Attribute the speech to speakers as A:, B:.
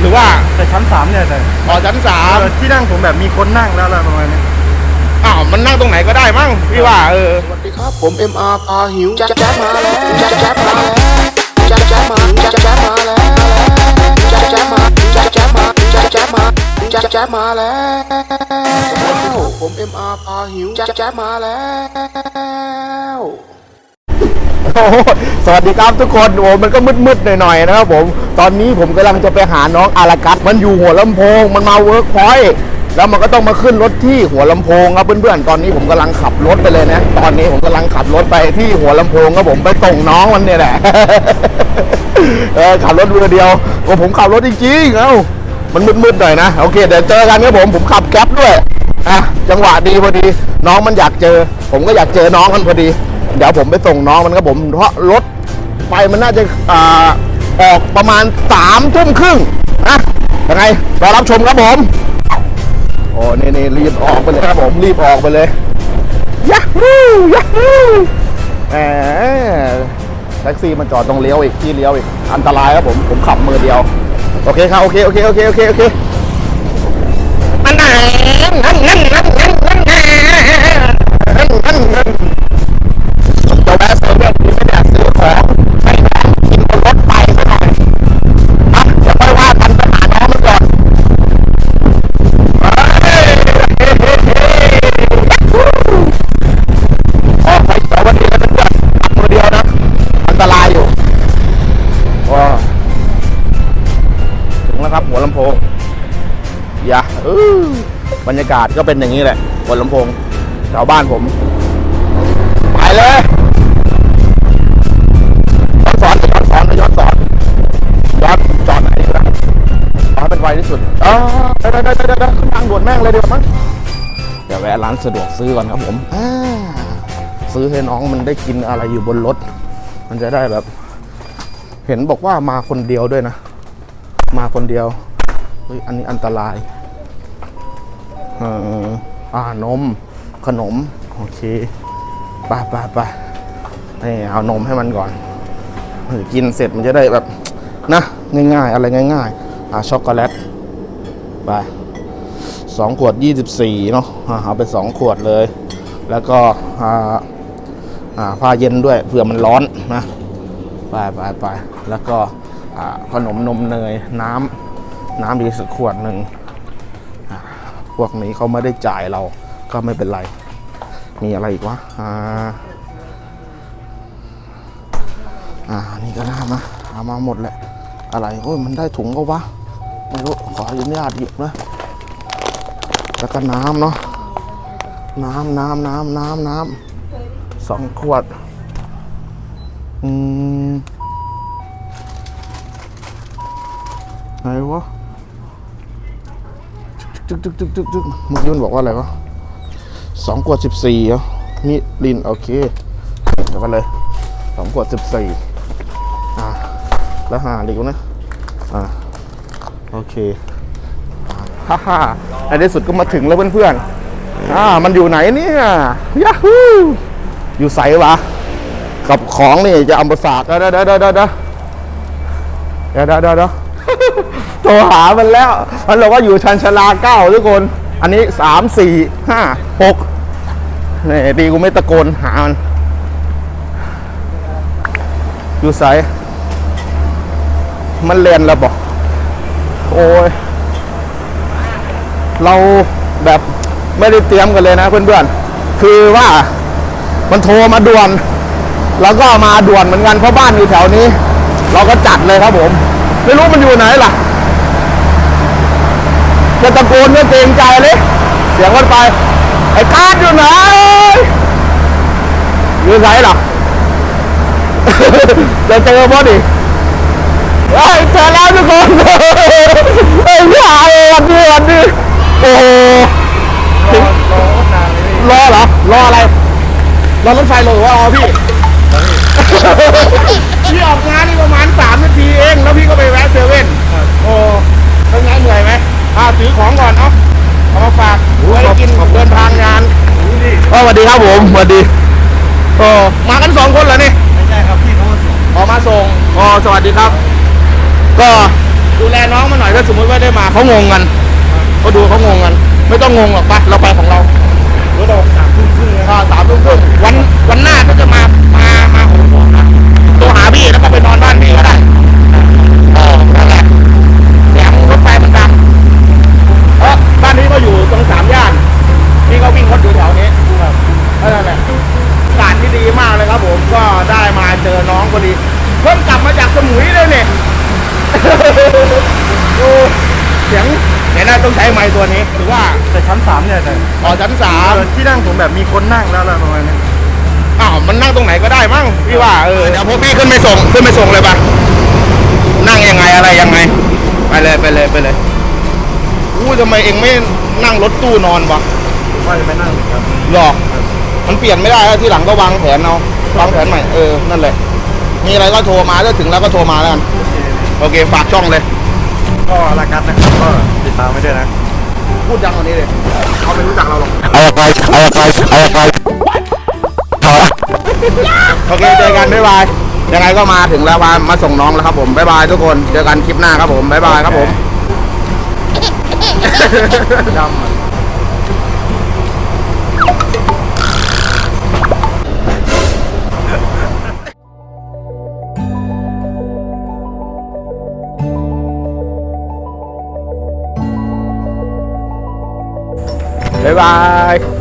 A: หรือว่า
B: แต่ชั้นสามเนี่ยแต่
A: อ๋อชั้นสาม
B: เออที่นั่งผมแบบมีคนนั่งแล้วอะไรประมาณนี้
A: อ้าวมันนั่งตรงไหนก็ได้มั้งพี่ว่าเออ
C: สวัสดีครับผม MR พาหิวแจ๊บแจ๊บมาแล้วแจ๊บแจ๊บมาแล้วแจ๊บแจ๊บมาแจ๊บแจ๊บมาแล้วแจ๊บแจ๊บมาแจ๊บแจ๊บมาแจ๊บแจ๊บมาแจ๊บแจ๊บมาแล้วผม MR พาหิวแจ๊บแจ๊บมาแล้ว
A: โอ้โห สวัสดีครับทุกคนโอ้มันก็มืดๆหน่อยๆนะครับผมตอนนี้ผมกำลังจะไปหาน้องอารากัสมันอยู่หัวลำโพง มันมาเวิร์กพอยต์แล้วมันก็ต้องมาขึ้นรถที่หัวลำโพงครับเพื่อนๆตอนนี้ผมกำลังขับรถไปเลยนะ ตอนนี้ผมกำลังขับรถไปที่หัวลำโพงครับผมไปส่งน้องมันเนี่ยแหละขับรถมือเดียวโอ้ผมขับรถจริงๆเอ้ามันมืดๆหน่อยนะโอเคเดี๋ยวเจอกันครับผมผมขับแก๊ปด้วยอะจังหวะดีพอดี น้องมันอยากเจอ ผมก็อยากเจอน้องมันพอดี เดี๋ยวผมไปส่งน้องมันครับผม เพราะรถไฟมันน่าจะอ่าออกประมาณสามทุ่มครึ่งนะยังไงรอรับชมครับผมโอ้นี่นี่รีบออกไปเลยครับผมรีบออกไปเลยยาฮูยาฮูแหมแท็กซี่มันจอดตรงเลี้ยวอีกที่เลี้ยวอีกอันตรายครับผมผมขับมือเดียว โอเคครับโอเคโอเคโอเคโอเคโอเคมันนั่นนั่นนั่นำโพงอย่าอือบรรยากาศก็เป็นอย่างนี้แหละหัวลำโพงแถวบ้านผม ไปเลยย้อนสอนย้อนสอนย้อนสอนย้อนจอดไหนดีล่ะเอาให้เป็นไวที่สุดอ๋อเดี๋ยวเดี๋ยวเดี๋ยวเดี๋ยวขึ้นทางด่วนแม่งเลยเดีกว่ามั้งเดี๋ยวแวะร้านสะดวกซื้อก่อนครับผมอ่าซื้อให้น้องมันได้กินอะไรอยู่บนรถ มันจะได้แบบ เห็นบอกว่ามาคนเดียวด้วยนะ มาคนเดียว เฮ้ยอันนี้อันตรายเอออ่านม ขนม โอเคไปไปไปนี่เอานมให้มันก่อนเออกินเสร็จมันจะได้แบบนะง่ายๆ อะไรง่ายๆอ่าช็อกโกแลตไปสองขวดยี่สิบสี่เนาะเอาไปสองขวดเลย แล้วก็อ่าอ่าผ้าเย็นด้วยเผื่อมันร้อนนะไปไปไปแล้วก็ขนมนมเนยน้ำ น้ำดีกสักขวดหนึ่งพวกนี้เขาไม่ได้จ่ายเราก็ไม่เป็นไร มีอะไรอีกวะอ่าอ่านี่ก็น่ามาเอามาหมดแหละ อะไรโอ้ยมันได้ถุงก็วะไม่รู้ขออนุญาตหยิบนะแล้วก็น้ำเนาะน้ำน้ำน้ำน้ำน้ำสองขวด อืมไหนวะ จึ๊กจึ๊กจึ๊กจึ๊กจึ๊กมื่อกี้นบอกว่าอะไรวะสองขวดสิบสี่เหรอมีลินโอเคเดี๋ยวไปเลยสองขวดสิบสี่อ่าแล้วหาอีกนะอ่าโอเคฮ่าฮ่าในที่สุดก็มาถึงแล้วเพื่อนๆอ่ามันอยู่ไหนเนี่ยยาฮูอยู่ใสวะกับของนี่จะอัมประสาทเด้อเด้อเด้อเด้อเด้อเด้อเด้อ โทรหามันแล้วมันบอกว่าอยู่ชันชลาเก้าทุกคน อันนี้สามสี่ห้าหกนี่ดีกูไม่ตะโกนหามัน อยู่ใสมันเรียนแล้วบอกโอ้ย เราแบบไม่ได้เตรียมกันเลยนะเพื่อนๆ คือว่ามันโทรมาด่วน แล้วก็มาด่วนเหมือนกันเพราะบ้านอยู่แถวนี้ เราก็จัดเลยครับผม ไม่รู้มันอยู่ไหนล่ะ จะตะโกนก็เกรงใจเลย เสียงมันไป ไอ้การอยู่ไหนอยู่ไหนหรอจะเจอบ่ดิเฮ้ยเจอแล้วทุกคน ครับผมสวัสดีโอ้มากันสองคนเหรอนี่
B: ไม่ใช่ครับพี่เขามาส่ง
A: ออกมาส่งอ๋อสวัสดีครับ ก็ดูแลน้องมาหน่อยถ้าสมมติว่าได้มาเขางงกันเขาดูเขางงกัน ไม่ต้องงงหรอกปะเราไปของเรา
B: รถออกสามทุ่มครึ่งนะ
A: อ่าสามทุ่มครึ่งวันวันหน้าก็จะมา มา มาหกโมงนะโทรหาพี่แล้วก็ไปนอนบ้านพี่ก็ได้เออนั่นแหละเสียงรถไฟมันดังเออบ้านนี้ก็อยู่ตรงสามย่าน นี่ก็วิ่งรถอยู่แถวนี้ครับนั่นแหละอากาศที่ดีมากเลยครับผม ก็ได้มาเจอน้องพอดี เพิ่งกลับมาจากสมุยเลยเนี่ย โอ้เสียงเห็นน่า ต้องใช้ไม้ตัวนี้หรือว่า
B: แต่ชั้นสามเนี่ยแต่
A: ต่อชั้นสาม
B: ที่นั่งผมแบบมีคนนั่งแล้วอะไรประมาณนี้
A: อ้าวมันนั่งตรงไหนก็ได้มั้งพี่ว่าเออเดี๋ยวพวกพี่ขึ้นไปส่งขึ้นไปส่งเลยปะนั่งยังไงอะไรยังไง ไปเลยไปเลยไปเลยอู้ทำไมเองไม่นั่งรถตู้นอนวะ
B: ผมว่าจะไม่นั่งเลยครับ
A: หรอมันเปลี่ยนไม่ได้แล้วที่หลังก็วางแผนเอาวางแผนใหม่เออนั่นแหละมีอะไรก็โทรมาถ้าถึงแล้วก็โทรมาแล้วกัน
B: โอเค
A: โอเคฝากช่องเลย
B: ก็ลากัดนะครับก็ติดตามไว้ด้วยนะ
A: พูดดังกว่านี้เลยเขาไม่รู้จักเราหรอก
C: เอาไปเอาไปเอาไปพอ
A: โอเคเจอกันบ๊ายบายยังไงก็มาถึงแล้วมามาส่งน้องแล้วครับผมบ๊ายบายทุกคนเจอกันคลิปหน้าครับผมบ๊ายบายครับผม
B: ดำอะ
A: บ๊ายบาย